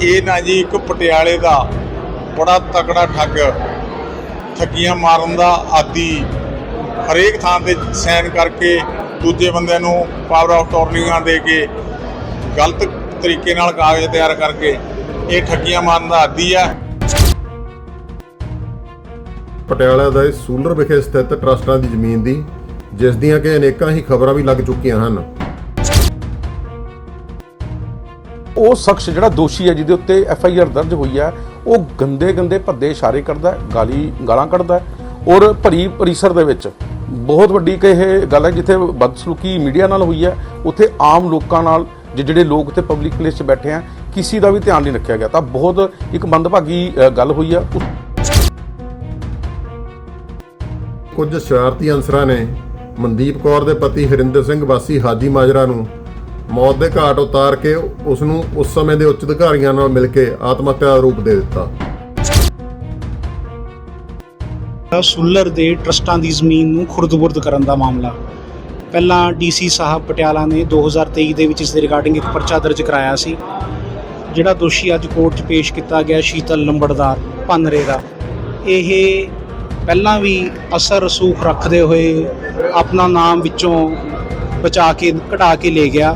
ਇਹ ਨਾ ਜੀ, ਇੱਕ ਪਟਿਆਲੇ ਦਾ ਬੜਾ ਤਕੜਾ ਠੱਗ। ਠੱਗੀਆਂ ਮਾਰਨ ਦਾ ਆਦੀ ਹਰੇਕ ਥਾਂ ਤੇ ਸਾਈਨ ਕਰਕੇ ਦੂਜੇ ਬੰਦਿਆਂ ਨੂੰ ਪਾਵਰ ਆਫ ਟਰਨਿੰਗਾਂ ਦੇ ਕੇ ਗਲਤ ਤਰੀਕੇ ਨਾਲ ਕਾਗਜ਼ ਤਿਆਰ ਕਰਕੇ ਇਹ ਠੱਗੀਆਂ ਮਾਰਨ ਦਾ ਆਦੀ ਆ। ਪਟਿਆਲਾ ਦਾ ਸੂਲਰ ਵਿਖੇ ਸਥਿਤ ਟਰਸਟਾਂ ਦੀ ਜ਼ਮੀਨ ਦੀ, ਜਿਸ ਦੀਆਂ ਕਿ ਅਨੇਕਾਂ ਹੀ ਖਬਰਾਂ ਵੀ ਲੱਗ ਚੁੱਕੀਆਂ ਹਨ। ਉਹ ਸ਼ਖਸ ਜਿਹੜਾ ਦੋਸ਼ੀ ਹੈ, ਜਿਹਦੇ ਉੱਤੇ ਐਫ ਆਈ ਆਰ ਦਰਜ ਹੋਈ ਹੈ, ਉਹ ਗੰਦੇ ਗੰਦੇ ਭੱਦੇ ਇਸ਼ਾਰੇ ਕਰਦਾ ਹੈ, ਗਾਲੀ ਗਾਲਾਂ ਕੱਢਦਾ ਹੈ ਔਰ ਭਰੀ ਪਰਿਸਰ ਦੇ ਵਿੱਚ ਬਹੁਤ ਵੱਡੀ ਕਿ ਇਹ ਗੱਲ ਹੈ, ਜਿੱਥੇ ਬਦਸਲੂਕੀ ਮੀਡੀਆ ਨਾਲ ਹੋਈ ਹੈ, ਉੱਥੇ ਆਮ ਲੋਕਾਂ ਨਾਲ ਜਿ- ਜਿਹੜੇ ਲੋਕ ਤੇ ਪਬਲਿਕ ਪਲੇਸ 'ਚ ਬੈਠੇ ਆ, ਕਿਸੇ ਦਾ ਵੀ ਧਿਆਨ ਨਹੀਂ ਰੱਖਿਆ ਗਿਆ। ਤਾਂ ਬਹੁਤ ਇੱਕ ਮੰਦਭਾਗੀ ਗੱਲ ਹੋਈ ਹੈ ਕੁਝ ਸ਼ਰਾਰਤੀ ਅਨਸਰਾਂ ਨੇ ਮਨਦੀਪ ਕੌਰ ਦੇ ਪਤੀ ਹਰਿੰਦਰ ਸਿੰਘ ਵਾਸੀ ਹਾਜੀ ਮਾਜਰਾ ਨੂੰ ਮੌਤ ਦੇ ਘਾਟ ਉਤਾਰ ਕੇ ਉਸ ਨੂੰ ਉਸ ਸਮੇਂ ਦੇ ਉੱਚ ਅਧਿਕਾਰੀਆਂ ਨਾਲ ਮਿਲ ਕੇ ਆਤਮ ਹੱਤਿਆ ਦਾ ਰੂਪ ਦੇ ਦਿੱਤਾ। ਸੁੱਲਰ ਦੇ ਟਰਸਟਾਂ ਦੀ ਜ਼ਮੀਨ ਨੂੰ ਖੁਰਦ-ਬੁਰਦ ਕਰਨ ਦਾ ਮਾਮਲਾ। ਪਹਿਲਾਂ ਡੀਸੀ ਸਾਹਿਬ ਪਟਿਆਲਾ ਨੇ 2023 ਦੇ ਵਿੱਚ ਇਸ ਦੇ ਰਿਗਾਰਡਿੰਗ ਇੱਕ ਪਰਚਾ ਦਰਜ ਕਰਾਇਆ ਸੀ, ਜਿਹੜਾ ਦੋਸ਼ੀ ਅੱਜ ਕੋਰਟ 'ਚ ਪੇਸ਼ ਕੀਤਾ ਗਿਆ ਸ਼ੀਤਲ ਲੰਬੜਦਾਰ ਭੰਨਰੇ ਦਾ। ਇਹ ਪਹਿਲਾਂ ਵੀ ਅਸਰ ਰਸੂਖ ਰੱਖਦੇ ਹੋਏ ਆਪਣਾ ਨਾਮ ਵਿੱਚੋਂ ਬਚਾ ਕੇ ਘਟਾ ਕੇ ਲੈ ਗਿਆ।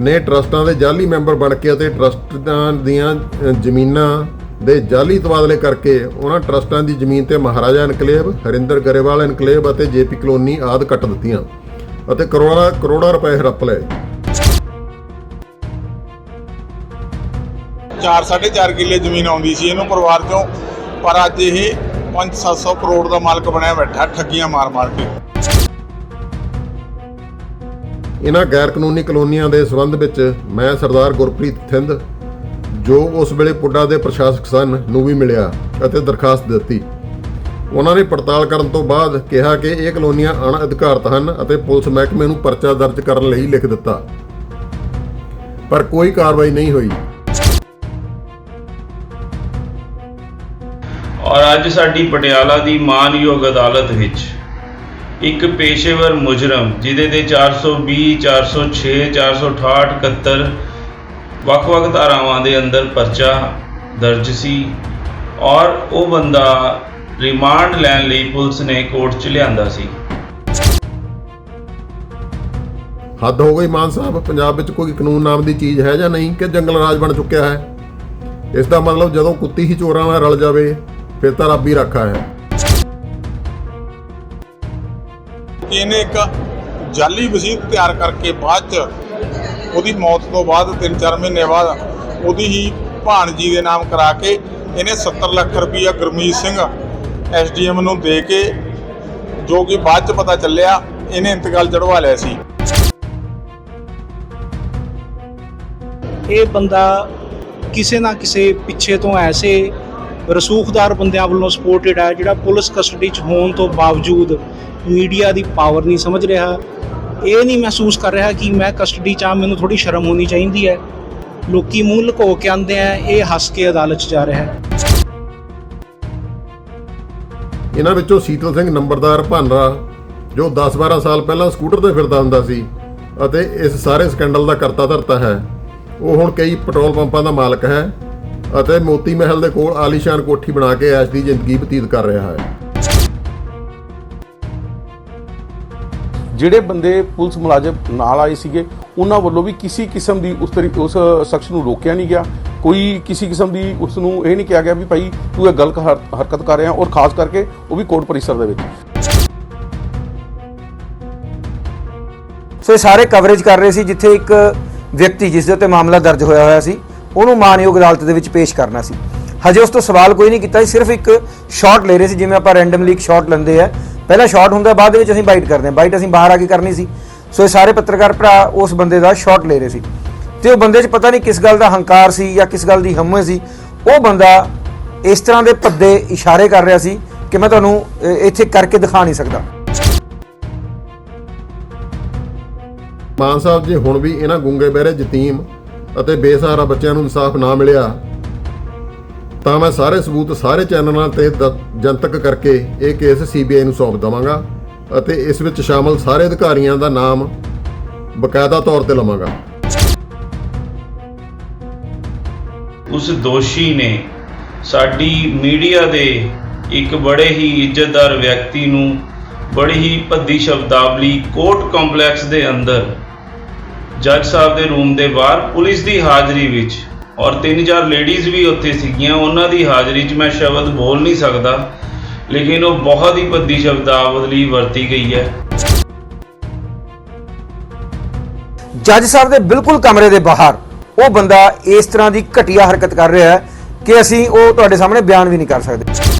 ਨੇ ਟਰਸਟਾਂ ਦੇ ਜਾਲੀ ਮੈਂਬਰ ਬਣ ਕੇ ਅਤੇ ਟਰਸਟਾਂ ਦੀਆਂ ਜ਼ਮੀਨਾਂ ਦੇ ਜਾਲੀ ਤਬਾਦਲੇ ਕਰਕੇ ਉਹਨਾਂ ਟਰਸਟਾਂ ਦੀ ਜ਼ਮੀਨ ਤੇ ਮਹਾਰਾਜਾ ਇਨਕਲੇਵ, ਹਰਿੰਦਰ ਗਰੇਵਾਲ ਇਨਕਲੇਵ ਅਤੇ ਜੇਪੀ ਕਲੋਨੀ ਆਦ ਕੱਟ ਦਿੱਤੀਆਂ ਅਤੇ ਕਰੋੜਾਂ ਕਰੋੜਾਂ ਰੁਪਏ ਹੜੱਪ ਲਏ। 4.5 ਕਿੱਲੇ ਜ਼ਮੀਨ ਆਉਂਦੀ ਸੀ, ਇਹਨੂੰ ਪਰਿਵਾਰ ਚੋਂ ਪਰ ਅੱਜ ਇਹ 5-700 ਕਰੋੜ ਦਾ ਮਾਲਕ ਬਣਿਆ ਬੈਠਾ, ਠੱਗੀਆਂ ਮਾਰ-ਮਾਰ ਕੇ। ਇਹਨਾਂ ਗੈਰ ਕਾਨੂੰਨੀ ਕਲੋਨੀਆਂ ਦੇ ਸਬੰਧ ਵਿੱਚ ਮੈਂ ਸਰਦਾਰ ਗੁਰਪ੍ਰੀਤ ਥਿੰਦ, ਜੋ ਉਸ ਵੇਲੇ ਪੁੱਡਾ ਦੇ ਪ੍ਰਸ਼ਾਸਕ ਸਨ, ਨੂੰ ਵੀ ਮਿਲਿਆ ਅਤੇ ਦਰਖਾਸਤ ਦਿੱਤੀ। ਉਹਨਾਂ ਨੇ ਪੜਤਾਲ ਕਰਨ ਤੋਂ ਬਾਅਦ ਕਿਹਾ ਕਿ ਇਹ ਕਲੋਨੀਆਂ ਅਣ ਹਨ ਅਤੇ ਪੁਲਿਸ ਮਹਿਕਮੇ ਨੂੰ ਪਰਚਾ ਦਰਜ ਕਰਨ ਲਈ ਲਿਖ ਦਿੱਤਾ। ਪਰ ਕੋਈ ਕਾਰਵਾਈ ਨਹੀਂ ਹੋਈ। ਔਰ ਅੱਜ ਸਾਡੀ ਪਟਿਆਲਾ ਦੀ ਮਾਨਯੋਗ ਅਦਾਲਤ ਵਿੱਚ ਇੱਕ ਪੇਸ਼ੇਵਰ ਮੁਜਰਮ, ਜਿਹਦੇ ਤੇ 420 406 468 71 ਵੱਖ-ਵੱਖ ਧਾਰਾਵਾਂ ਦੇ ਅੰਦਰ ਪਰਚਾ ਦਰਜ ਸੀ ਔਰ ਉਹ ਬੰਦਾ ਰਿਮਾਂਡ ਲੈਣ ਲਈ ਪੁਲਿਸ ਨੇ ਕੋਰਟ 'ਚ ਲਿਆਂਦਾ ਸੀ। ਹੱਦ ਹੋ ਗਈ ਮਾਨ ਸਾਹਿਬ, ਪੰਜਾਬ ਵਿੱਚ ਕੋਈ ਕਾਨੂੰਨ ਨਾਮ ਦੀ ਚੀਜ਼ ਹੈ ਜਾਂ ਨਹੀਂ ਕਿ ਜੰਗਲ ਰਾਜ ਬਣ ਚੁੱਕਿਆ ਹੈ? ਇਸ ਦਾ ਮਤਲਬ ਜਦੋਂ ਕੁੱਤੀ ਹੀ ਚੋਰਾਂ ਨਾਲ ਰਲ ਜਾਵੇ, ਫਿਰ ਤਾਂ ਰੱਬ ਹੀ ਰੱਖਾ ਹੈ। ਇਹਨੇ ਇੱਕ ਜਾਲੀ ਵਸੀਤ ਤਿਆਰ ਕਰਕੇ ਬਾਅਦ ਚ ਉਹਦੀ ਮੌਤ ਤੋਂ ਬਾਅਦ 3-4 ਮਹੀਨੇ ਬਾਅਦ ਉਹਦੀ ਹੀ ਭਾਣਜੀ ਦੇ ਨਾਮ ਕਰਾ ਕੇ ਇਹਨੇ 70 ਲੱਖ ਰੁਪਈਆ ਗੁਰਮੀਤ ਸਿੰਘ ਐਸਡੀਐਮ ਨੂੰ ਦੇ ਕੇ ਜੋ ਕਿ ਬਾਅਦ ਚ ਪਤਾ ਚੱਲਿਆ, ਇਹਨੇ ਇੰਤਕਾਲ ਚੜਵਾ ਲਿਆ ਸੀ। ਇਹ ਬੰਦਾ ਕਿਸੇ ਨਾ ਕਿਸੇ ਪਿੱਛੇ ਤੋਂ ਐਸੇ ਰਸੂਖਦਾਰ ਬੰਦਿਆਂ ਵੱਲੋਂ ਸਪੋਰਟਡ ਹੈ, ਜਿਹੜਾ ਪੁਲਿਸ ਕਸਟਡੀ 'ਚ ਹੋਣ ਤੋਂ ਬਾਵਜੂਦ ਮੀਡੀਆ ਦੀ ਪਾਵਰ ਨਹੀਂ ਸਮਝ ਰਿਹਾ। ਇਹ ਨਹੀਂ ਮਹਿਸੂਸ ਕਰ ਰਿਹਾ ਕਿ ਮੈਂ ਕਸਟਡੀ 'ਚ ਆ ਮੈਨੂੰ ਥੋੜੀ ਸ਼ਰਮ ਹੋਣੀ ਚਾਹੀਦੀ ਹੈ। ਲੋਕੀ ਮੂੰਹ ਲੁਕੋ ਕੇ ਆਂਦੇ ਆ, ਇਹ ਹੱਸ ਕੇ ਅਦਾਲਤ 'ਚ ਜਾ ਰਿਹਾ ਹੈ। ਇਹਨਾਂ ਵਿੱਚੋਂ ਸੀਤਲ ਸਿੰਘ ਨੰਬਰਦਾਰ ਭਾਨਰਾ, ਜੋ 10-12 ਸਾਲ ਪਹਿਲਾਂ ਸਕੂਟਰ ਤੇ ਫਿਰਦਾ ਹੁੰਦਾ ਸੀ ਅਤੇ ਇਸ ਸਾਰੇ ਸਕੈਂਡਲ ਦਾ ਕਰਤਾ ਧਰਤਾ ਹੈ, ਉਹ ਹੁਣ ਕਈ ਪੈਟਰੋਲ ਪੰਪਾਂ ਦਾ ਮਾਲਕ ਹੈ। ਅਤੇ ਮੋਤੀ ਮਹਿਲ ਦੇ ਕੋਲ ਆਲੀਸ਼ਾਨ ਕੋਠੀ ਬਣਾ ਕੇ ਐਸ਼ ਦੀ ਜ਼ਿੰਦਗੀ ਬਤੀਤ ਕਰ ਰਿਹਾ ਹੈ। ਜਿਹੜੇ ਬੰਦੇ ਪੁਲਿਸ ਮੁਲਾਜ਼ਮ ਨਾਲ ਆਏ ਸੀਗੇ ਉਹਨਾਂ ਵੱਲੋਂ ਵੀ ਕਿਸੇ ਕਿਸਮ ਦੀ ਉਸ ਤਰੀ ਉਸ ਸ਼ਖਸ ਨੂੰ ਰੋਕਿਆ ਨਹੀਂ ਗਿਆ। ਕੋਈ ਕਿਸੇ ਕਿਸਮ ਦੀ ਉਸ ਨੂੰ ਇਹ ਨਹੀਂ ਕਿਹਾ ਗਿਆ ਵੀ ਭਾਈ ਤੂੰ ਇਹ ਗਲਤ ਹਰ- ਹਰਕਤ ਕਰ ਰਿਹਾ ਔਰ ਖਾਸ ਕਰਕੇ ਉਹ ਵੀ ਕੋਰਟ ਪਰਿਸਰ ਦੇ ਵਿੱਚ। ਸੋ ਇਹ ਸਾਰੇ ਕਵਰੇਜ ਕਰ ਰਹੇ ਸੀ ਜਿੱਥੇ ਇੱਕ ਵਿਅਕਤੀ ਜਿਸ ਦੇ ਉੱਤੇ ਮਾਮਲਾ ਦਰਜ ਹੋਇਆ ਹੋਇਆ ਸੀ। ਉਹਨੂੰ ਮਾਨਯੋਗ ਅਦਾਲਤ ਦੇ ਵਿੱਚ ਪੇਸ਼ ਕਰਨਾ ਸੀ। ਹਜੇ ਉਸ ਤੋਂ ਸਵਾਲ ਕੋਈ ਨਹੀਂ ਕੀਤਾ ਸੀ ਸਿਰਫ ਇੱਕ ਸ਼ਾਟ ਲੈ ਰਹੇ ਸੀ, ਜਿਵੇਂ ਆਪਾਂ ਰੈਂਡਮਲੀ ਇੱਕ ਸ਼ਾਟ ਲੈਂਦੇ ਆ। ਪਹਿਲਾ ਸ਼ਾਟ ਹੁੰਦਾ, ਬਾਅਦ ਦੇ ਵਿੱਚ ਅਸੀਂ ਬਾਈਟ ਕਰਦੇ ਹਾਂ। ਬਾਈਟ ਅਸੀਂ ਬਾਹਰ ਆ ਕੇ ਕਰਨੀ ਸੀ। ਸੋ ਇਹ ਸਾਰੇ ਪੱਤਰਕਾਰ ਭਰਾ ਉਸ ਬੰਦੇ ਦਾ ਸ਼ਾਟ ਲੈ ਰਹੇ ਸੀ। ਤੇ ਉਹ ਬੰਦੇ 'ਚ ਪਤਾ ਨਹੀਂ ਕਿਸ ਗੱਲ ਦਾ ਹੰਕਾਰ ਸੀ ਜਾਂ ਕਿਸ ਗੱਲ ਦੀ ਹਮੇ ਸੀ। ਉਹ ਬੰਦਾ ਇਸ ਤਰ੍ਹਾਂ ਦੇ ਭੱਦੇ ਇਸ਼ਾਰੇ ਕਰ ਰਿਹਾ ਸੀ ਕਿ ਮੈਂ ਤੁਹਾਨੂੰ ਇੱਥੇ ਕਰਕੇ ਦਿਖਾ ਨਹੀਂ ਸਕਦਾ। ਮਾਨ ਸਾਹਿਬ ਜੀ, ਹੁਣ ਵੀ ਇਹਨਾਂ ਗੁੰਗੇ ਬਹਿਰੇ ਯਤੀਮ ਅਤੇ ਬੇਸਹਾਰਾ ਬੱਚਿਆਂ ਨੂੰ ਇਨਸਾਫ ਨਾ ਮਿਲਿਆ, ਤਾਂ ਮੈਂ ਸਾਰੇ ਸਬੂਤ ਸਾਰੇ ਚੈਨਲਾਂ ਤੇ ਜਨਤਕ ਕਰਕੇ ਇਹ ਕੇਸ ਸੀਬੀਆਈ ਨੂੰ ਸੌਂਪ ਦਵਾਂਗਾ ਅਤੇ ਇਸ ਵਿੱਚ ਸ਼ਾਮਲ ਸਾਰੇ ਅਧਿਕਾਰੀਆਂ ਦਾ ਨਾਮ ਬਕਾਇਦਾ ਤੌਰ ਤੇ ਲਵਾਂਗਾ। ਉਸ ਦੋਸ਼ੀ ਨੇ ਸਾਡੀ ਮੀਡੀਆ ਦੇ ਇੱਕ ਬੜੇ ਹੀ ਇੱਜ਼ਤਦਾਰ ਵਿਅਕਤੀ ਨੂੰ ਬੜੀ ਹੀ ਭੱਦੀ ਸ਼ਬਦਾਵਲੀ ਕੋਰਟ ਕੰਪਲੈਕਸ ਦੇ ਅੰਦਰ ਜੱਜ ਸਾਹਿਬ ਦੇ ਰੂਮ ਦੇ ਬਾਹਰ ਪੁਲਿਸ ਦੀ ਹਾਜ਼ਰੀ ਵਿੱਚ ਔਰ ਤਿੰਨ ਚਾਰ ਲੇਡੀਜ਼ ਵੀ ਉੱਥੇ ਸੀਗੀਆਂ, ਉਹਨਾਂ ਦੀ ਹਾਜ਼ਰੀ 'ਚ ਮੈਂ ਸ਼ਬਦ ਬੋਲ ਨਹੀਂ ਸਕਦਾ, ਲੇਕਿਨ ਉਹ ਬਹੁਤ ਹੀ ਭੱਦੀ ਸ਼ਬਦਾਵਲੀ ਵਰਤੀ ਗਈ ਹੈ। ਜੱਜ ਸਾਹਿਬ ਦੇ ਬਿਲਕੁਲ ਕਮਰੇ ਦੇ ਬਾਹਰ, ਉਹ ਬੰਦਾ ਇਸ ਤਰ੍ਹਾਂ ਦੀ ਘਟੀਆ ਹਰਕਤ ਕਰ ਰਿਹਾ ਹੈ ਕਿ ਅਸੀਂ ਉਹ ਤੁਹਾਡੇ ਸਾਹਮਣੇ ਬਿਆਨ ਵੀ ਨਹੀਂ ਕਰ ਸਕਦੇ।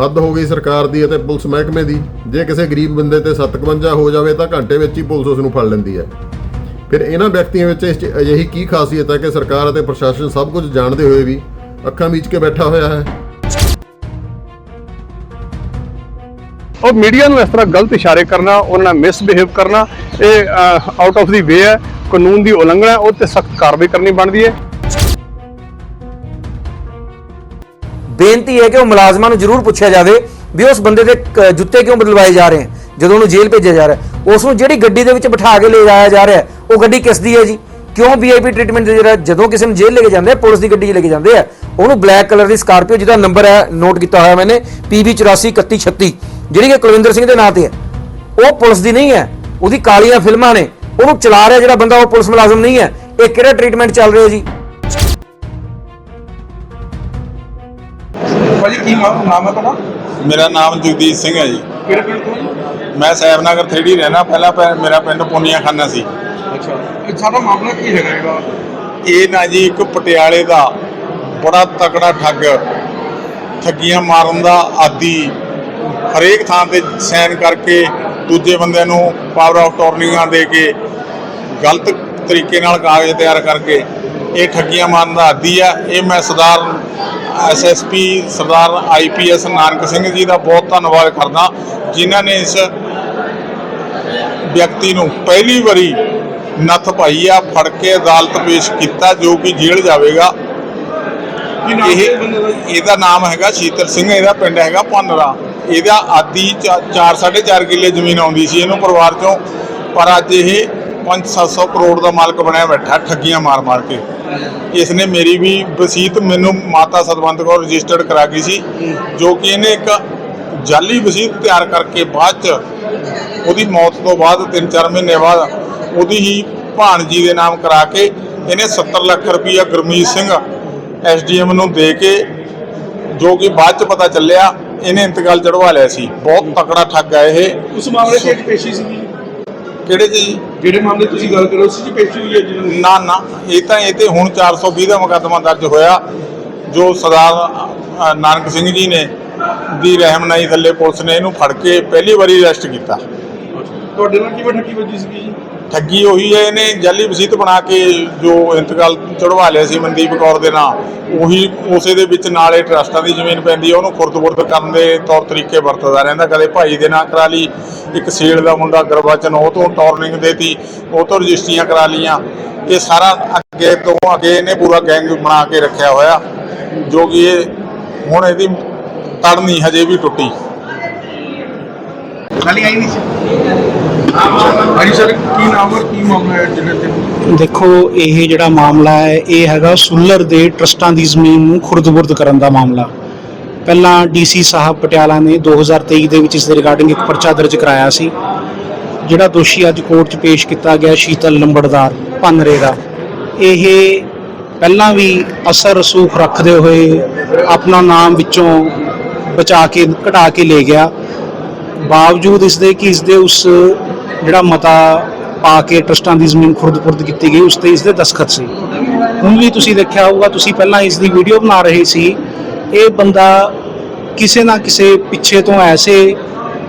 ਹੱਦ ਹੋ ਗਈ ਸਰਕਾਰ ਦੀ ਅਤੇ ਪੁਲਿਸ ਮਹਿਕਮੇ ਦੀ। ਜੇ ਕਿਸੇ ਗਰੀਬ ਬੰਦੇ ਤੇ 57 ਹੋ ਜਾਵੇ ਤਾਂ ਘੰਟੇ ਵਿੱਚ ਹੀ ਪੁਲਿਸ ਉਸ ਨੂੰ ਫੜ ਲੈਂਦੀ ਹੈ। ਫਿਰ ਇਹਨਾਂ ਵਿਅਕਤੀਆਂ ਵਿੱਚ ਇਸ ਅਜਿਹੀ ਕੀ ਖਾਸੀਅਤ ਹੈ ਕਿ ਸਰਕਾਰ ਅਤੇ ਪ੍ਰਸ਼ਾਸਨ ਸਭ ਕੁਝ ਜਾਣਦੇ ਹੋਏ ਵੀ ਅੱਖਾਂ ਮੀਚ ਕੇ ਬੈਠਾ ਹੋਇਆ ਹੈ? ਔਰ ਮੀਡੀਆ ਨੂੰ ਇਸ ਤਰ੍ਹਾਂ ਗਲਤ ਇਸ਼ਾਰੇ ਕਰਨਾ, ਉਹਨਾਂ ਨਾਲ ਮਿਸਬਿਹੇਵ ਕਰਨਾ, ਇਹ ਆਊਟ ਆਫ ਦੀ ਵੇ ਹੈ, ਕਾਨੂੰਨ ਦੀ ਉਲੰਘਣਾ ਉਹ ਤੇ ਸਖਤ ਕਾਰਵਾਈ ਕਰਨੀ ਬਣਦੀ ਹੈ। ਬੇਨਤੀ ਹੈ ਕਿ ਉਹ ਮੁਲਾਜ਼ਮਾਂ ਨੂੰ ਜ਼ਰੂਰ ਪੁੱਛਿਆ ਜਾਵੇ ਵੀ ਉਸ ਬੰਦੇ ਦੇ ਕ- ਜੁੱਤੇ ਕਿਉਂ ਬਦਲਵਾਏ ਜਾ ਰਹੇ ਹਨ, ਜਦੋਂ ਉਹਨੂੰ ਜੇਲ੍ਹ ਭੇਜਿਆ ਜਾ ਰਿਹਾ ਹੈ। ਉਸ ਨੂੰ ਜਿਹੜੀ ਗੱਡੀ ਦੇ ਵਿੱਚ ਬਿਠਾ ਕੇ ਲੈ ਜਾਇਆ ਜਾ ਰਿਹਾ ਉਹ ਗੱਡੀ ਕਿਸ ਦੀ ਹੈ ਜੀ? ਕਿਉਂ ਵੀਆਈਪੀ ਟ੍ਰੀਟਮੈਂਟ ਦੇ ਜਿਹੜਾ ਜਦੋਂ ਕਿਸੇ ਨੂੰ ਜੇਲ੍ਹ ਲੈ ਕੇ ਜਾਂਦੇ ਆ, ਪੁਲਿਸ ਦੀ ਗੱਡੀ 'ਚ ਲੈ ਕੇ ਜਾਂਦੇ ਆ, ਉਹਨੂੰ ਬਲੈਕ ਕਲਰ ਦੀ ਸਕਾਰਪੀਓ ਜਿਹਦਾ ਨੰਬਰ ਹੈ ਨੋਟ ਕੀਤਾ ਹੋਇਆ ਮੈਨੇ PB 843136 ਜਿਹੜੀ ਕਿ ਕੁਲਵਿੰਦਰ ਸਿੰਘ ਦੇ ਨਾਂ ਤੇ ਹੈ। ਉਹ ਪੁਲਿਸ ਦੀ ਨਹੀਂ ਹੈ, ਉਹਦੀ ਕਾਲੀਆਂ ਫਿਲਮਾਂ ਨੇ, ਉਹਨੂੰ ਚਲਾ ਰਿਹਾ ਜਿਹੜਾ ਬੰਦਾ, ਉਹ ਪੁਲਿਸ ਮੁਲਾਜ਼ਮ ਨਹੀਂ ਹੈ। ਇਹ ਕਿਹੜਾ ਟ੍ਰੀਟਮੈਂਟ ਚੱਲ ਰਿਹਾ ਜੀ? ਭਾਜੀ ਕੀ ਨਾਮ ਨਾਮ ਹੈ ਤੁਹਾਡਾ? ਮੇਰਾ ਨਾਮ ਜਗਦੀਸ਼ ਸਿੰਘ ਹੈ ਜੀ। ਕਿਹੜੇ ਪਿੰਡ ਤੋਂ ਜੀ? ਮੈਂ ਸਾਹਿਬਨਗਰ ਥੇੜੀ ਰਹਿਣਾ। ਪਹਿਲਾਂ ਪੈ- ਮੇਰਾ ਪਿੰਡ ਪੁੰਨੀਆ ਖਾਨਾ ਸੀ। ਅੱਛਾ। ਇਹ ਸਾਰਾ ਮਾਮਲਾ ਕੀ ਹੈਗਾ ਇਹਦਾ? ਇਹ ਨਾ ਜੀ ਇੱਕ ਪਟਿਆਲੇ ਦਾ ਬੜਾ ਤਕੜਾ ਠੱਗ। ਠੱਗੀਆਂ ਮਾਰਨ ਦਾ ਆਦੀ। ਹਰੇਕ ਥਾਂ ਤੇ ਸਾਈਨ ਕਰਕੇ ਦੂਜੇ ਬੰਦਿਆਂ ਨੂੰ ਪਾਵਰ ਆਫ ਟਰਨਿੰਗਾਂ ਦੇ ਕੇ ਗਲਤ ਤਰੀਕੇ ਨਾਲ ਕਾਗਜ਼ ਤਿਆਰ ਕਰਕੇ ਇਹ ਠੱਗੀਆਂ ਮਾਰਨ ਦਾ ਆਦੀ ਆ। ਇਹ ਮੈਂ ਸਰਦਾਰ ਐਸਐਸਪੀ ਸਰਦਾਰ ਆਈਪੀਐਸ ਨਾਨਕ ਸਿੰਘ ਜੀ ਦਾ ਬਹੁਤ ਧੰਨਵਾਦ ਕਰਦਾ ਜਿਨ੍ਹਾਂ ਨੇ ਇਸ ਵਿਅਕਤੀ ਨੂੰ ਪਹਿਲੀ ਵਾਰੀ ਨੱਥ ਪਾਈ ਆ ਫੜ ਕੇ ਅਦਾਲਤ ਪੇਸ਼ ਕੀਤਾ ਜੋ ਕਿ ਜੇਲ੍ਹ ਜਾਵੇਗਾ। ਇਹ? ਇਹਦਾ ਨਾਮ ਹੈਗਾ ਸ਼ੀਤਲ ਸਿੰਘ ਇਹਦਾ ਪਿੰਡ ਹੈਗਾ ਪੰਨਰਾ ਇਹਦਾ ਆਦੀ 4 4.5 ਕਿੱਲੇ ਜ਼ਮੀਨ ਆਉਂਦੀ ਸੀ ਇਹਨੂੰ ਪਰਿਵਾਰ ਚੋਂ। ਪਰ ਅੱਜ ਇਹ 5-700 ਕਰੋੜ ਦਾ ਮਾਲਕ ਬਣਿਆ ਬੈਠਾ, ਠੱਗੀਆਂ ਮਾਰ ਮਾਰ ਕੇ। ਇਸ ਨੇ ਮੇਰੀ ਵੀ ਵਸੀਤ ਮੈਨੂੰ ਮਾਤਾ ਸਤਵੰਤ ਕੌਰ ਰਜਿਸਟਰਡ ਕਰਾ ਗਈ ਸੀ, ਜੋ ਕਿ ਇਹਨੇ ਇੱਕ ਜਾਲੀ ਵਸੀਤ ਤਿਆਰ ਕਰਕੇ ਬਾਅਦ ਚ ਉਹਦੀ ਮੌਤ ਤੋਂ ਬਾਅਦ 3-4 ਮਹੀਨੇ ਬਾਅਦ ਉਹਦੀ ਹੀ ਭਾਣਜੀ ਦੇ ਨਾਮ ਕਰਾ ਕੇ ਇਹਨੇ 70 ਲੱਖ ਰੁਪਈਆ ਗੁਰਮੀਤ ਸਿੰਘ ਐਸਡੀਐਮ ਨੂੰ ਦੇ ਕੇ, ਜੋ ਕਿ ਬਾਅਦ ਚ ਪਤਾ ਚੱਲਿਆ, ਇਹਨੇ ਇੰਤਕਾਲ ਚੜਵਾ ਲਿਆ ਸੀ। ਬਹੁਤ ਤਕੜਾ ਠੱਗ ਹੈ ਇਹ। ਉਸ ਮਾਮਲੇ 'ਚ ਪੇਸ਼ੀ ਸੀਗੀ। ਕਿਹੜੇ ਜੀ? ਜਿਹੜੇ ਮਾਮਲੇ ਤੁਸੀਂ ਗੱਲ ਕਰੋ ਉਸ 'ਚ ਪੇਸ਼ੀ ਹੋਈ ਹੈ ਦੀ ਨਾ ਨਾ ਇਹ ਤਾਂ ਇਹ ਤੇ ਹੁਣ 420 ਦਾ ਮੁਕੱਦਮਾ ਦਰਜ ਹੋਇਆ ਜੋ ਸਰਦਾਰ ਨਾਨਕ ਸਿੰਘ ਜੀ ਨੇ ਦੀ ਰਹਿਮਨਾਈ ਥੱਲੇ ਪੁਲਿਸ ਨੇ ਇਹਨੂੰ ਫੜ ਕੇ ਪਹਿਲੀ ਵਾਰੀ ਅਰੈਸਟ ਕੀਤਾ। ਤੁਹਾਡੇ ਨਾਲ ਕਿਵੇਂ ਠੱਗੀ ਵੱਜੀ ਸੀਗੀ ਜੀ? ਠੱਗੀ ਉਹੀ ਹੈ, ਇਹਨੇ ਜਾਲੀ ਵਸੀਤ ਬਣਾ ਕੇ ਜੋ ਇੰਤਕਾਲ ਚੜਵਾ ਲਿਆ ਸੀ ਮਨਦੀਪ ਕੌਰ ਦੇ ਨਾਂ, ਉਹੀ ਉਸੇ ਦੇ ਵਿੱਚ ਨਾਲੇ ਟਰਸਟਾਂ ਦੀ ਜ਼ਮੀਨ ਪੈਂਦੀ ਹੈ, ਉਹਨੂੰ ਖੁਰਦ-ਬੁਰਦ ਕਰਨ ਦੇ ਤੌਰ ਤਰੀਕੇ ਵਰਤਦਾ ਰਹਿੰਦਾ, ਕਦੇ ਭਾਈ ਦੇ ਨਾਂ ਕਰਾ ਲਈ, ਇੱਕ ਸੇਲ ਦਾ ਮੁੰਡਾ ਗਰਵਾਚਨ ਉਹ ਤੋਂ ਟੌਰਨਿੰਗ ਦੇਤੀ, ਉਹ ਤੋਂ ਰਜਿਸਟਰੀਆਂ ਕਰਾ ਲਈਆਂ, ਇਹ ਸਾਰਾ ਅੱਗੇ ਤੋਂ ਅੱਗੇ ਇਹਨੇ ਪੂਰਾ ਗੈਂਗ ਬਣਾ ਕੇ ਰੱਖਿਆ ਹੋਇਆ, ਜੋ ਕਿ ਇਹ ਹੁਣ ਇਹਦੀ ਤੜ ਨਹੀਂ ਹਜੇ ਵੀ ਟੁੱਟੀ। ਹਾਂਜੀ ਸਰ, ਕੀ ਨਾਮ ਹੈ ਕੀ ਮਾਮਲਾ ਹੈ ਜਿਹਦੇ ਤੇ ਦੇਖੋ, ਇਹ ਜਿਹੜਾ ਮਾਮਲਾ ਹੈ, ਇਹ ਹੈਗਾ ਸੁਲਰ ਦੇ ਟਰਸਟਾਂ ਦੀ ਜ਼ਮੀਨ ਨੂੰ ਖੁਰਦ-ਬੁਰਦ ਕਰਨ ਦਾ ਮਾਮਲਾ। ਪਹਿਲਾਂ ਡੀਸੀ ਸਾਹਿਬ ਪਟਿਆਲਾ ਨੇ 2023 ਦੇ ਵਿੱਚ ਇਸ ਦੇ ਰਿਗਾਰਡਿੰਗ ਇੱਕ ਪਰਚਾ ਦਰਜ ਕਰਾਇਆ ਸੀ, ਜਿਹੜਾ ਦੋਸ਼ੀ ਅੱਜ ਕੋਰਟ 'ਚ ਪੇਸ਼ ਕੀਤਾ ਗਿਆ ਸ਼ੀਤਲ ਲੰਬੜਦਾਰ ਭੰਨਰੇ ਦਾ। ਇਹ ਪਹਿਲਾਂ ਵੀ ਅਸਰ ਰਸੂਖ ਰੱਖਦੇ ਹੋਏ ਆਪਣਾ ਨਾਮ ਵਿੱਚੋਂ ਬਚਾ ਕੇ, ਘਟਾ ਕੇ ਲੈ ਗਿਆ। ਬਾਵਜੂਦ ਇਸ ਦੇ ਕਿ ਇਸ ਦੇ ਉਸ ਜਿਹੜਾ ਮਤਾ ਪਾ ਕੇ ਟਰਸਟਾਂ ਦੀ ਜ਼ਮੀਨ ਖੁਰਦ-ਪੁਰਦ ਕੀਤੀ ਗਈ, ਉਸ ਤੇ ਇਸ ਦੇ ਦਸਖਤ ਸੀ। ਹੁਣ ਵੀ ਤੁਸੀਂ ਦੇਖਿਆ ਹੋਊਗਾ, ਤੁਸੀਂ ਪਹਿਲਾਂ ਇਸ ਦੀ ਵੀਡੀਓ ਬਣਾ ਰਹੇ ਸੀ। ਇਹ ਬੰਦਾ ਕਿਸੇ ਨਾ ਕਿਸੇ ਪਿੱਛੇ ਤੋਂ ਐਸੇ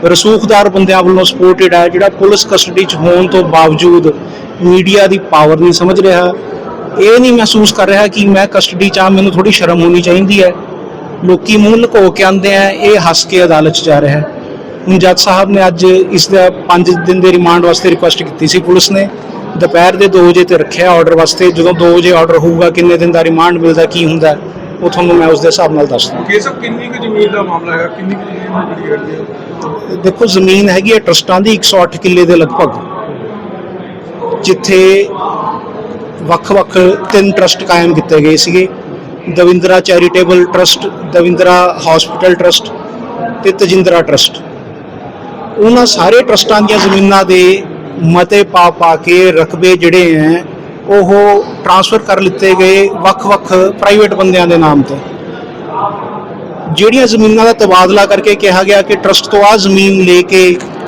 ਰਸੂਖਦਾਰ ਬੰਦਿਆਂ ਵੱਲੋਂ ਸਪੋਰਟਡ ਹੈ, ਜਿਹੜਾ ਪੁਲਿਸ ਕਸਟਡੀ 'ਚ ਹੋਣ ਤੋਂ ਬਾਵਜੂਦ ਮੀਡੀਆ ਦੀ ਪਾਵਰ ਨਹੀਂ ਸਮਝ ਰਿਹਾ। ਇਹ ਨਹੀਂ ਮਹਿਸੂਸ ਕਰ ਰਿਹਾ ਕਿ ਮੈਂ ਕਸਟਡੀ 'ਚ ਆ, ਮੈਨੂੰ ਥੋੜੀ ਸ਼ਰਮ ਹੋਣੀ ਚਾਹੀਦੀ ਹੈ। ਲੋਕੀ ਮੂੰਹ ਲੁਕੋ ਕੇ ਆਉਂਦੇ ਆ, ਇਹ ਹੱਸ ਕੇ ਅਦਾਲਤ 'ਚ ਜਾ ਰਿਹਾ ਹੈ। ਹੁਣ ਜੱਜ ਸਾਹਿਬ ਨੇ ਅੱਜ ਇਸ ਦਾ 5 ਦਿਨ ਦੇ ਰਿਮਾਂਡ ਵਾਸਤੇ ਰਿਕੁਐਸਟ ਕੀਤੀ ਸੀ ਪੁਲਿਸ ਨੇ। ਦੁਪਹਿਰ ਦੇ 2 ਵਜੇ ਤੇ ਰੱਖਿਆ ਆਰਡਰ ਵਾਸਤੇ। ਜਦੋਂ 2 ਵਜੇ ਆਰਡਰ ਹੋਊਗਾ ਕਿੰਨੇ ਦਿਨ ਦਾ ਰਿਮਾਂਡ ਮਿਲਦਾ ਕੀ ਹੁੰਦਾ ਉਹ ਤੁਹਾਨੂੰ ਮੈਂ ਉਸ ਦੇ ਹਿਸਾਬ ਨਾਲ ਦੱਸ ਦੂੰ ਕਿ ਸਭ ਕਿੰਨੀ ਕੁ ਜ਼ਮੀਨ ਦਾ ਮਾਮਲਾ ਹੈਗਾ? ਕਿੰਨੀ ਕੁ ਜ਼ਮੀਨ ਦੀ ਹੈਗੀ ਹੈ? ਦੇਖੋ ਜ਼ਮੀਨ ਹੈਗੀ ਹੈ ਟਰਸਟਾਂ ਦੀ 108 ਕਿੱਲੇ ਦੇ ਲਗਭਗ। ਜਿੱਥੇ ਵੱਖ-ਵੱਖ ਤਿੰਨ ਟਰਸਟ ਕਾਇਮ ਕੀਤੇ ਗਏ ਸੀਗੇ। Davindra charitable trust Davindra hospital trust ਤੇ ਤਜਿੰਦਰਾ ਟਰਸਟ ਉਹਨਾਂ ਸਾਰੇ ਟਰਸਟਾਂ ਦੀਆਂ ਜ਼ਮੀਨਾਂ ਦੇ ਮਤੇ ਪਾ ਪਾ ਕੇ ਰਕਬੇ ਜਿਹੜੇ ਹੈ, ਉਹ ਟਰਾਂਸਫਰ ਕਰ ਲਿੱਤੇ ਗਏ ਵੱਖ-ਵੱਖ ਪ੍ਰਾਈਵੇਟ ਬੰਦਿਆਂ ਦੇ ਨਾਮ ਤੇ। ਜਿਹੜੀਆਂ ਜ਼ਮੀਨਾਂ ਦਾ ਤਬਾਦਲਾ ਕਰਕੇ ਕਿਹਾ ਗਿਆ ਕਿ ਟਰਸਟ ਤੋਂ ਆ ਜ਼ਮੀਨ ਲੈ ਕੇ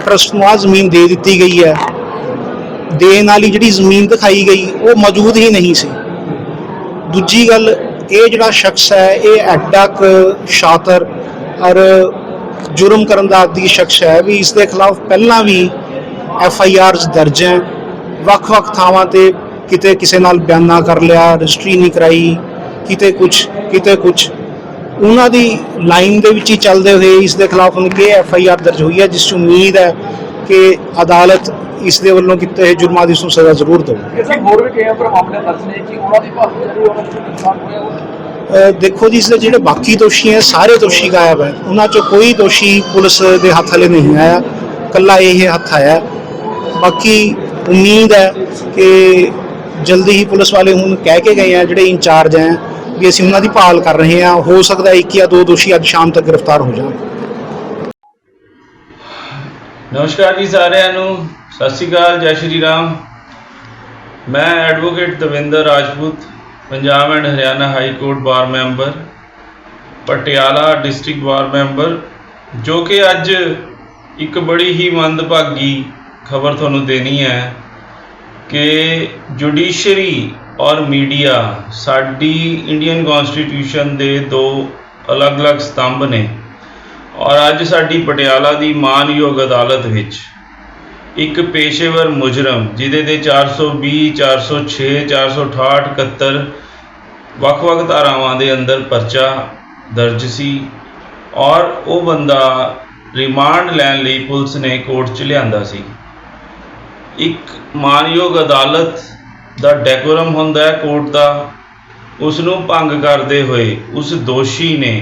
ਟਰਸਟ ਨੂੰ ਆ ਜ਼ਮੀਨ ਦੇ ਦਿੱਤੀ ਗਈ ਹੈ, ਦੇਣ ਵਾਲੀ ਜਿਹੜੀ ਜ਼ਮੀਨ ਦਿਖਾਈ ਗਈ, ਉਹ ਮੌਜੂਦ ਹੀ ਨਹੀਂ ਸੀ। ਦੂਜੀ ਗੱਲ, ਇਹ ਜਿਹੜਾ ਸ਼ਖਸ ਹੈ, ਇਹ ਐਡਾ ਕੁ ਸ਼ਾਤਰ ਔਰ ਜੁਰਮ ਕਰਨ ਦਾ ਆਦੀ ਸ਼ਖਸ ਹੈ ਵੀ ਇਸ ਦੇ ਖਿਲਾਫ ਪਹਿਲਾਂ ਵੀ ਐਫ ਆਈ ਆਰਜ਼ ਦਰਜ ਹੈ। ਵੱਖ-ਵੱਖ ਥਾਵਾਂ ਤੇ ਕਿਤੇ ਕਿਸੇ ਨਾਲ ਬਿਆਨਾ ਕਰ ਲਿਆ, ਰਜਿਸਟਰੀ ਨਹੀਂ ਕਰਾਈ, ਕਿਤੇ ਕੁਝ ਕਿਤੇ ਕੁਝ ਉਹਨਾਂ ਦੀ ਲਾਈਨ ਦੇ ਵਿੱਚ ਹੀ ਚੱਲਦੇ ਹੋਏ ਇਸ ਦੇ ਖਿਲਾਫ ਹੁਣ ਕਿ ਐਫ ਆਈ ਆਰ ਦਰਜ ਹੋਈ ਹੈ, ਜਿਸ 'ਚ ਉਮੀਦ ਹੈ ਕਿ ਅਦਾਲਤ ਇਸ ਦੇ ਵੱਲੋਂ ਕੀਤੇ ਹੋਏ ਜੁਰਮਾਂ ਦੀ ਉਸ ਸਜ਼ਾ ਜ਼ਰੂਰ ਦੇਵੇ ਹੋਰ ਵੀ ਕਈ ਪਰ ਮਾਮਲੇ ਦਰਜ ਨੇ ਕਿ ਉਹਨਾਂ ਦੀ ਭਾਲ ਜਿਹੜੀ ਉਹਨਾਂ ਨੂੰ ਨੁਕਸਾਨ ਹੋਇਆ ਦੇਖੋ ਜੀ, ਇਸ ਦੇ ਜਿਹੜੇ ਬਾਕੀ ਦੋਸ਼ੀ ਹੈ, ਸਾਰੇ ਦੋਸ਼ੀ ਗਾਇਬ ਹੈ। ਉਹਨਾਂ ਚੋਂ ਕੋਈ ਦੋਸ਼ੀ ਪੁਲਿਸ ਦੇ ਹੱਥ ਹਲੇ ਨਹੀਂ ਆਇਆ। ਕੱਲਾ ਇਹ ਹੱਥ ਆਇਆ। ਬਾਕੀ ਉਮੀਦ ਹੈ ਕਿ ਜਲਦੀ ਹੀ ਪੁਲਿਸ ਵਾਲੇ ਹੁਣ ਕਹਿ ਕੇ ਗਏ ਆ, ਜਿਹੜੇ ਇੰਚਾਰਜ ਹੈ, ਵੀ ਅਸੀਂ ਉਹਨਾਂ ਦੀ ਭਾਲ ਕਰ ਰਹੇ ਹਾਂ। ਹੋ ਸਕਦਾ ਇੱਕ ਜਾਂ ਦੋ ਦੋਸ਼ੀ ਅੱਜ ਸ਼ਾਮ ਤੱਕ ਗ੍ਰਿਫਤਾਰ ਹੋ ਜਾਣ। ਨਮਸਕਾਰ ਜੀ ਸਾਰਿਆਂ ਨੂੰ। ਸਤਿ ਸ਼੍ਰੀ ਅਕਾਲ, ਜੈ ਸ਼੍ਰੀ ਰਾਮ। ਮੈਂ advocate Davinder Rajput. Punjab and Haryana high court bar member, Patiala district bar member, ਜੋ ਕਿ ਅੱਜ ਇੱਕ ਬੜੀ ਹੀ ਮੰਦਭਾਗੀ ਖਬਰ ਤੁਹਾਨੂੰ ਦੇਣੀ ਹੈ ਕਿ ਜੁਡੀਸ਼ਰੀ ਔਰ ਮੀਡੀਆ ਸਾਡੀ ਇੰਡੀਅਨ ਕਨਸਟੀਟਿਊਸ਼ਨ ਦੇ ਦੋ ਅਲੱਗ-ਅਲੱਗ ਸਤੰਭ ਨੇ ਔਰ ਅੱਜ ਸਾਡੀ ਪਟਿਆਲਾ ਦੀ ਮਾਨਯੋਗ ਅਦਾਲਤ ਵਿੱਚ ਇੱਕ ਪੇਸ਼ੇਵਰ ਮੁਜਰਮ, ਜਿਹਦੇ ਤੇ 420 406 468 71 ਵੱਖ-ਵੱਖ ਧਾਰਾਵਾਂ ਦੇ ਅੰਦਰ ਪਰਚਾ ਦਰਜ ਸੀ ਔਰ ਉਹ ਬੰਦਾ ਰਿਮਾਂਡ ਲੈਣ ਲਈ ਪੁਲਿਸ ਨੇ ਕੋਰਟ 'ਚ ਲਿਆਂਦਾ ਸੀ। ਇੱਕ ਮਾਨਯੋਗ ਅਦਾਲਤ ਦਾ ਡੈਕੋਰਮ ਹੁੰਦਾ ਹੈ ਕੋਰਟ ਦਾ। ਉਸ ਨੂੰ ਭੰਗ ਕਰਦੇ ਹੋਏ ਉਸ ਦੋਸ਼ੀ ਨੇ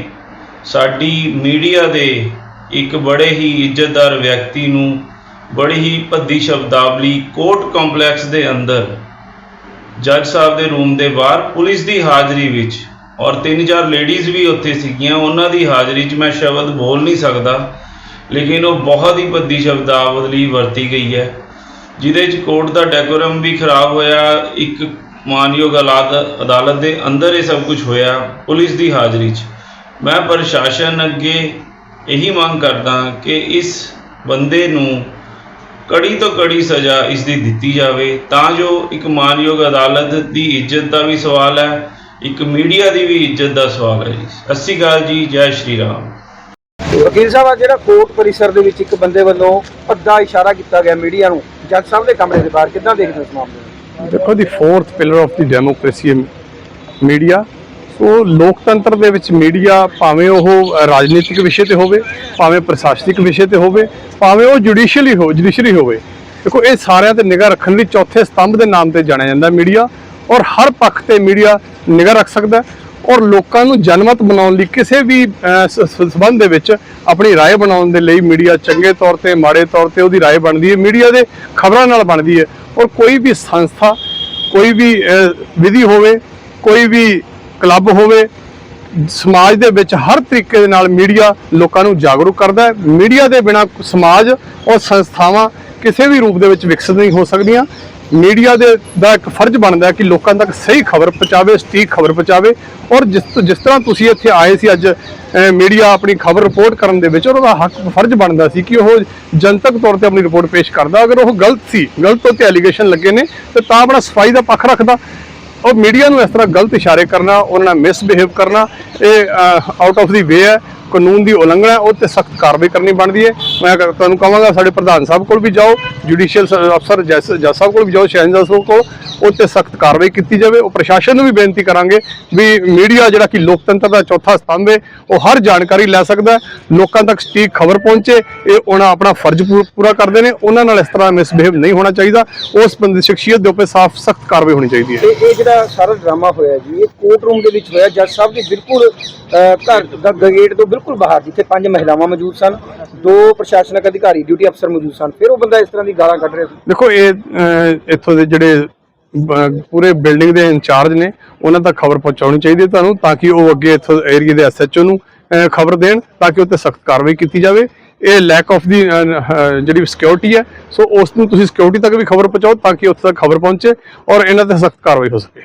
ਸਾਡੀ ਮੀਡੀਆ ਦੇ ਇੱਕ ਬੜੇ ਹੀ ਇੱਜ਼ਤਦਾਰ ਵਿਅਕਤੀ ਨੂੰ ਬੜੀ ਹੀ ਭੱਦੀ ਸ਼ਬਦਾਵਲੀ ਕੋਰਟ ਕੰਪਲੈਕਸ ਦੇ ਅੰਦਰ ਜੱਜ ਸਾਹਿਬ ਦੇ ਰੂਮ ਦੇ ਬਾਹਰ ਪੁਲਿਸ ਦੀ ਹਾਜ਼ਰੀ ਵਿੱਚ ਔਰ ਤਿੰਨ ਚਾਰ ਲੇਡੀਜ਼ ਵੀ ਉੱਥੇ ਸੀਗੀਆਂ, ਉਹਨਾਂ ਦੀ ਹਾਜ਼ਰੀ 'ਚ ਮੈਂ ਸ਼ਬਦ ਬੋਲ ਨਹੀਂ ਸਕਦਾ, ਲੇਕਿਨ ਉਹ ਬਹੁਤ ਹੀ ਭੱਦੀ ਸ਼ਬਦਾਵਲੀ ਵਰਤੀ ਗਈ ਹੈ, ਜਿਹਦੇ 'ਚ ਕੋਰਟ ਦਾ ਡੈਕੋਰਮ ਵੀ ਖਰਾਬ ਹੋਇਆ, ਇੱਕ ਮਾਨਯੋਗ ਅਲਾਦ- ਅਦਾਲਤ ਦੇ ਅੰਦਰ ਇਹ ਸਭ ਕੁਝ ਹੋਇਆ ਪੁਲਿਸ ਦੀ ਹਾਜ਼ਰੀ 'ਚ। ਮੈਂ ਪ੍ਰਸ਼ਾਸਨ ਅੱਗੇ ਇਹੀ ਮੰਗ ਕਰਦਾ ਕਿ ਇਸ ਬੰਦੇ ਨੂੰ ਕੜੀ ਤੋਂ ਕੜੀ ਸਜ਼ਾ ਇਸ ਦੀ ਦਿੱਤੀ ਜਾਵੇ ਤਾਂ ਜੋ ਇੱਕ ਮਾਨਯੋਗ ਅਦਾਲਤ ਦੀ ਇੱਜ਼ਤ ਦਾ ਵੀ ਸਵਾਲ ਹੈ ਇੱਕ ਮੀਡੀਆ ਦੀ ਵੀ ਇੱਜ਼ਤ ਦਾ ਸਵਾਲ ਹੈ ਜੀ। ਸਤਿ ਸ਼੍ਰੀ ਅਕਾਲ ਜੀ ਜੈ ਸ਼੍ਰੀ ਰਾਮ। ਵਕੀਲ ਸਾਹਿਬ ਆ ਜਿਹੜਾ ਕੋਰਟ ਪਰਿਸਰ ਦੇ ਵਿੱਚ ਇੱਕ ਬੰਦੇ ਵੱਲੋਂ ਅੱਧਾ ਇਸ਼ਾਰਾ ਕੀਤਾ ਗਿਆ ਮੀਡੀਆ ਨੂੰ ਜੱਜ ਸਾਹਿਬ ਦੇ ਕਮਰੇ ਦੇ ਬਾਹਰ ਕਿੱਦਾਂ ਦੇਖਦੇ ਹੋ ਇਸ ਮਾਮਲੇ ਨੂੰ? ਦੇਖੋ the fourth pillar of the democracy media ਸੋ ਲੋਕਤੰਤਰ ਦੇ ਵਿੱਚ ਮੀਡੀਆ ਭਾਵੇਂ ਉਹ ਅ, ਰਾਜਨੀਤਿਕ ਵਿਸ਼ੇ ਤੇ ਹੋਵੇ ਭਾਵੇਂ ਪ੍ਰਸ਼ਾਸਨਿਕ ਵਿਸ਼ੇ ਤੇ ਹੋਵੇ ਭਾਵੇਂ ਉਹ ਜੁਡੀਸ਼ੀਅਲੀ ਹੋ ਜੁਡੀਸ਼ਰੀ ਹੋਵੇ ਦੇਖੋ ਇਹ ਸਾਰਿਆਂ ਤੇ ਨਿਗਾਹ ਰੱਖਣ ਲਈ ਚੌਥੇ ਸਤੰਭ ਦੇ ਨਾਮ ਤੇ ਜਾਣਿਆ ਜਾਂਦਾ ਮੀਡੀਆ ਔਰ ਹਰ ਪੱਖ ਤੇ ਮੀਡੀਆ ਨਿਗਾਹ ਰੱਖ ਸਕਦਾ ਹੈ ਔਰ ਲੋਕਾਂ ਨੂੰ ਜਨਮਤ ਬਣਾਉਣ ਲਈ ਕਿਸੇ ਵੀ ਅ, ਸ- ਸ- ਸੰਬੰਧ ਦੇ ਵਿੱਚ ਆਪਣੀ رائے ਬਣਾਉਣ ਦੇ ਲਈ ਮੀਡੀਆ ਚੰਗੇ ਤੌਰ ਤੇ ਮਾੜੇ ਤੌਰ ਤੇ ਉਹਦੀ رائے ਬਣਦੀ ਹੈ ਮੀਡੀਆ ਦੇ ਖਬਰਾਂ ਨਾਲ ਬਣਦੀ ਹੈ ਔਰ ਕੋਈ ਵੀ ਸੰਸਥਾ ਕੋਈ ਵੀ ਅ, ਵਿਧੀ ਹੋਵੇ ਕੋਈ ਵੀ ਕਲੱਬ ਹੋਵੇ, ਸਮਾਜ ਦੇ ਵਿੱਚ ਹਰ ਤਰੀਕੇ ਦੇ ਨਾਲ ਮੀਡੀਆ ਲੋਕਾਂ ਨੂੰ ਜਾਗਰੂਕ ਕਰਦਾ ਹੈ। ਮੀਡੀਆ ਦੇ ਬਿਨਾ ਸਮਾਜ ਔਰ ਸੰਸਥਾਵਾਂ ਕਿਸੇ ਵੀ ਰੂਪ ਦੇ ਵਿੱਚ ਵਿਕਸਿਤ ਨਹੀਂ ਹੋ ਸਕਦੀਆਂ। ਮੀਡੀਆ ਦੇ ਦਾ ਇੱਕ ਫਰਜ਼ ਬਣਦਾ ਹੈ ਕਿ ਲੋਕਾਂ ਤੱਕ ਸਹੀ ਖਬਰ ਪਹੁੰਚਾਵੇ, ਸਟੀਕ ਖਬਰ ਪਹੁੰਚਾਵੇ ਔਰ ਜਿਸ ਜਿਸ ਤਰ੍ਹਾਂ ਤੁਸੀਂ ਇੱਥੇ ਆਏ ਸੀ ਅੱਜ ਮੀਡੀਆ ਆਪਣੀ ਖਬਰ ਰਿਪੋਰਟ ਕਰਨ ਦੇ ਵਿੱਚ ਔਰ ਉਹਦਾ ਹੱਕ, ਫਰਜ਼ ਬਣਦਾ ਸੀ ਕਿ ਉਹ ਜਨਤਕ ਤੌਰ ਤੇ ਆਪਣੀ ਰਿਪੋਰਟ ਪੇਸ਼ ਕਰਦਾ। ਅਗਰ ਉਹ ਗਲਤ ਸੀ, ਗਲਤ ਉੱਤੇ ਐਲੀਗੇਸ਼ਨ ਲੱਗੇ ਨੇ, ਤੇ ਤਾਂ ਆਪਣਾ ਸਫ਼ਾਈ ਦਾ ਪੱਖ ਰੱਖਦਾ। ਔਰ ਮੀਡੀਆ ਨੂੰ ਇਸ ਤਰ੍ਹਾਂ ਗਲਤ ਇਸ਼ਾਰੇ ਕਰਨਾ, ਉਹਨਾਂ ਨਾਲ ਮਿਸਬਿਹੇਵ ਕਰਨਾ, ਇਹ ਆਊਟ ਆਫ ਦੀ ਵੇ ਹੈ। ਕਾਨੂੰਨ ਦੀ ਉਲੰਘਣਾ ਹੈ, ਉਹ ਤੇ ਸਖਤ ਕਾਰਵਾਈ ਕਰਨੀ ਬਣਦੀ ਹੈ। ਮੈਂ ਤੁਹਾਨੂੰ ਕਹਾਂਗਾ, ਸਾਡੇ ਪ੍ਰਧਾਨ ਸਾਹਿਬ ਕੋਲ ਵੀ ਜਾਓ ਜੁਡੀਸ਼ੀਅਲ ਅਫਸਰ ਜੱਜ ਜੱਜ ਸਾਹਿਬ ਕੋਲ ਵੀ ਜਾਓ, ਸ਼ਹਿਨਜ਼ਾਦ ਸਾਹਿਬ ਕੋਲ, ਉਹ ਤੇ ਸਖਤ ਕਾਰਵਾਈ ਕੀਤੀ ਜਾਵੇ। ਉਹ ਪ੍ਰਸ਼ਾਸਨ ਨੂੰ ਵੀ ਬੇਨਤੀ ਕਰਾਂਗੇ ਵੀ ਮੀਡੀਆ ਜਿਹੜਾ ਕਿ ਲੋਕਤੰਤਰ ਦਾ ਚੌਥਾ ਸਤੰਭ ਹੈ, ਉਹ ਹਰ ਜਾਣਕਾਰੀ ਲੈ ਸਕਦਾ ਲੋਕਾਂ ਤੱਕ ਸਟੀਕ ਖਬਰ ਪਹੁੰਚੇ, ਇਹ ਉਹਨਾਂ ਆਪਣਾ ਫਰਜ਼ ਪੂ- ਪੂਰਾ ਕਰਦੇ ਨੇ। ਉਹਨਾਂ ਨਾਲ ਇਸ ਤਰ੍ਹਾਂ ਮਿਸਬਿਹੇਵ ਨਹੀਂ ਹੋਣਾ ਚਾਹੀਦਾ। ਉਸ ਬੰਦੇ ਸ਼ਖਸੀਅਤ ਦੇ ਉੱਤੇ ਸਾਫ਼, ਸਖਤ ਕਾਰਵਾਈ ਹੋਣੀ ਚਾਹੀਦੀ ਹੈ। ਇਹ ਜਿਹੜਾ ਸਾਰਾ ਡਰਾਮਾ ਹੋਇਆ ਜੀ, ਇਹ ਕੋਰਟ ਰੂਮ ਦੇ ਵਿੱਚ ਹੋਇਆ। ਜੱਜ ਸਾਹਿਬ ਦੇ ਬਿਲਕੁਲ ਘਰ ਦਾ ਗੇਟ ਤੋਂ ਬਿਲਕੁਲ ਬਾਹਰ ਜਿੱਥੇ ਪੰਜ ਮਹਿਲਾਵਾਂ ਮੌਜੂਦ ਸਨ ਦੋ ਪ੍ਰਸ਼ਾਸਨਿਕ ਅਧਿਕਾਰੀ ਡਿਊਟੀ ਅਫਸਰ ਮੌਜੂਦ ਸਨ ਫਿਰ ਉਹ ਬੰਦਾ ਇਸ ਤਰ੍ਹਾਂ ਦੀ ਗਾਲਾਂ ਕੱਢ ਰਿਹਾ ਸੀ। ਦੇਖੋ ਇਹ ਅਹ, ਇੱਥੋਂ ਦੇ ਜਿਹੜੇ ਬ- ਪੂਰੇ ਬਿਲਡਿੰਗ ਦੇ ਇੰਚਾਰਜ ਨੇ ਉਹਨਾਂ ਤੱਕ ਖਬਰ ਪਹੁੰਚਾਉਣੀ ਚਾਹੀਦੀ ਹੈ ਤੁਹਾਨੂੰ ਤਾਂ ਕਿ ਉਹ ਅੱਗੇ ਇੱਥੋਂ ਏਰੀਆ ਦੇ ਐਸਐਚਓ ਨੂੰ ਅਹ, ਖਬਰ ਦੇਣ ਤਾਂ ਕਿ ਉੱਤੇ ਸਖਤ ਕਾਰਵਾਈ ਕੀਤੀ ਜਾਵੇ। ਇਹ ਲੈਕ ਆਫ ਦੀ ਜਿਹੜੀ ਸਿਕਿਉਰਿਟੀ ਹੈ ਸੋ ਉਸ ਨੂੰ ਤੁਸੀਂ ਸਿਕਿਉਰਿਟੀ ਤੱਕ ਵੀ ਖਬਰ ਪਹੁੰਚਾਓ ਤਾਂ ਕਿ ਉੱਥੇ ਤੱਕ ਖਬਰ ਪਹੁੰਚੇ ਔਰ ਇਹਨਾਂ ਤੇ ਸਖਤ ਕਾਰਵਾਈ ਹੋ ਸਕੇ।